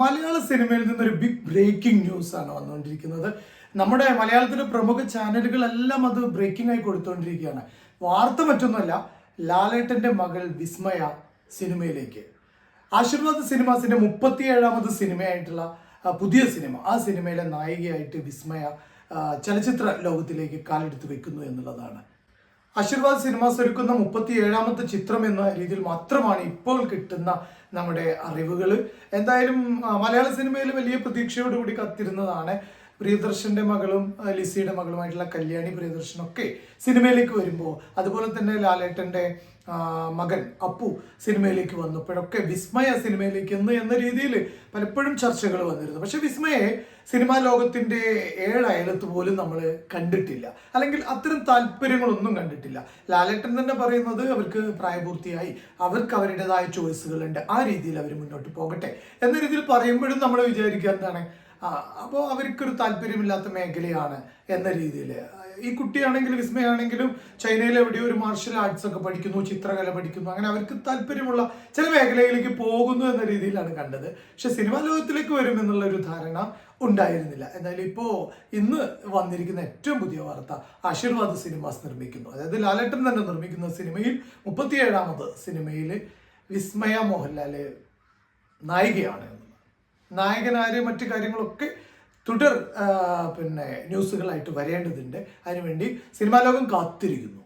മലയാള സിനിമയിൽ നിന്നൊരു big breaking news ആണ് വന്നുകൊണ്ടിരിക്കുന്നത്. നമ്മുടെ മലയാളത്തിലെ പ്രമുഖ ചാനലുകളെല്ലാം അത് ബ്രേക്കിംഗ് ആയി കൊടുത്തുകൊണ്ടിരിക്കുകയാണ്. വാർത്ത മറ്റൊന്നുമല്ല ലാലേട്ടന്റെ മകൾ വിസ്മയ സിനിമയിലേക്ക്. ആശീർവാദ് സിനിമാസിന്റെ മുപ്പത്തിയേഴാമത് സിനിമയായിട്ടുള്ള പുതിയ സിനിമ. ആ സിനിമയിലെ നായികയായിട്ട് വിസ്മയ ചലച്ചിത്ര ലോകത്തിലേക്ക് കാലെടുത്ത് വെക്കുന്നു എന്നുള്ളതാണ്. ആശീർവാദ് സിനിമാസ് ഒരുക്കുന്ന മുപ്പത്തി ഏഴാമത്തെ ചിത്രം എന്ന രീതിയിൽ മാത്രമാണ് ഇപ്പോൾ കിട്ടുന്ന നമ്മുടെ അറിവുകൾ എന്തായാലും മലയാള സിനിമയിൽ വലിയ പ്രതീക്ഷയോടുകൂടി കാത്തിരുന്നതാണ് പ്രിയദർശന്റെ മകളും ലിസിയുടെ മകളുമായിട്ടുള്ള കല്യാണി പ്രിയദർശനൊക്കെ സിനിമയിലേക്ക് വരുമ്പോൾ അതുപോലെ തന്നെ ലാലേട്ടന്റെ മകൻ അപ്പു സിനിമയിലേക്ക് വന്നപ്പോഴൊക്കെ വിസ്മയ സിനിമയിലേക്ക് എന്ന് എന്ന രീതിയിൽ പലപ്പോഴും ചർച്ചകൾ വന്നിരുന്നു. പക്ഷെ വിസ്മയെ സിനിമാ ലോകത്തിന്റെ ഏഴയലത്ത് പോലും നമ്മൾ കണ്ടിട്ടില്ല. അല്ലെങ്കിൽ അത്തരം താല്പര്യങ്ങളൊന്നും കണ്ടിട്ടില്ല. ലാലേട്ടൻ തന്നെ പറയുന്നത് അവർക്ക് പ്രായപൂർത്തിയായി. അവർക്ക് അവരുടേതായ ചോയ്സുകളുണ്ട് ആ രീതിയിൽ അവർ മുന്നോട്ട് പോകട്ടെ എന്ന രീതിയിൽ പറയുമ്പോഴും നമ്മൾ വിചാരിക്കുക എന്താണ് അപ്പോൾ അവർക്കൊരു താല്പര്യമില്ലാത്ത മേഖലയാണ് എന്ന രീതിയിൽ ഈ കുട്ടിയാണെങ്കിലും വിസ്മയാണെങ്കിലും ചൈനയിൽ എവിടെയോ ഒരു മാർഷൽ ആർട്സ് ഒക്കെ പഠിക്കുന്നു ചിത്രകല പഠിക്കുന്നു അങ്ങനെ അവർക്ക് താല്പര്യമുള്ള ചില മേഖലയിലേക്ക് പോകുന്നു എന്ന രീതിയിലാണ് കണ്ടത്. പക്ഷെ സിനിമാ ലോകത്തിലേക്ക് വരും എന്നുള്ള ഒരു ധാരണ ഉണ്ടായിരുന്നില്ല. എന്നാലും ഇപ്പോൾ ഇന്ന് വന്നിരിക്കുന്ന ഏറ്റവും പുതിയ വാർത്ത ആശീർവാദ് സിനിമാസ് നിർമ്മിക്കുന്നു. അതായത് ലാലേട്ടൻ തന്നെ നിർമ്മിക്കുന്ന സിനിമയിൽ മുപ്പത്തിയേഴാമത് സിനിമയിൽ വിസ്മയ മോഹൻലാൽ നായികയാണ് നായകനാര് മറ്റു കാര്യങ്ങളൊക്കെ തുടർ പിന്നെ ന്യൂസുകളായിട്ട് വരേണ്ടതുണ്ട്. അതിനുവേണ്ടി സിനിമാ ലോകം കാത്തിരിക്കുന്നു.